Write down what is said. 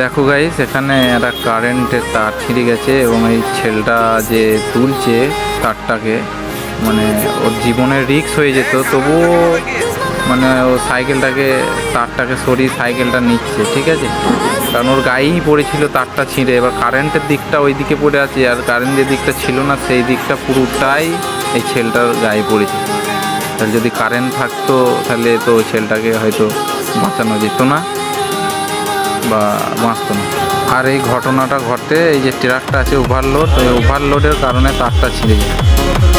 দেখো গাইস এখানে একটা কারেন্টের তার ছিঁড়ে গেছে এবং এই ছেলেটা যে তুলছে তারটাকে মানে ওর জীবনের রিক্স হয়ে যেত, তবুও মানে ও সাইকেলটাকে তারটাকে সরিয়ে সাইকেলটা নিচ্ছে, ঠিক আছে? কারণ ওর গায়েই পড়েছিল তারটা ছিঁড়ে, এবার কারেন্টের দিকটা ওই দিকে পড়ে আছে আর কারেন্টের দিকটা ছিল না, সেই দিকটা পুরোটাই এই ছেলেটার গায়ে পড়েছে। তাহলে যদি কারেন্ট থাকতো, তাহলে তো ছেলেটাকে হয়তো বাঁচানো যেত না। বা বাঁচতো না। আর এই ঘটনাটা ঘটে, এই যে ট্রাকটা আছে ওভারলোড ওই ওভারলোডের কারণে তারটা ছিঁড়ে যায়।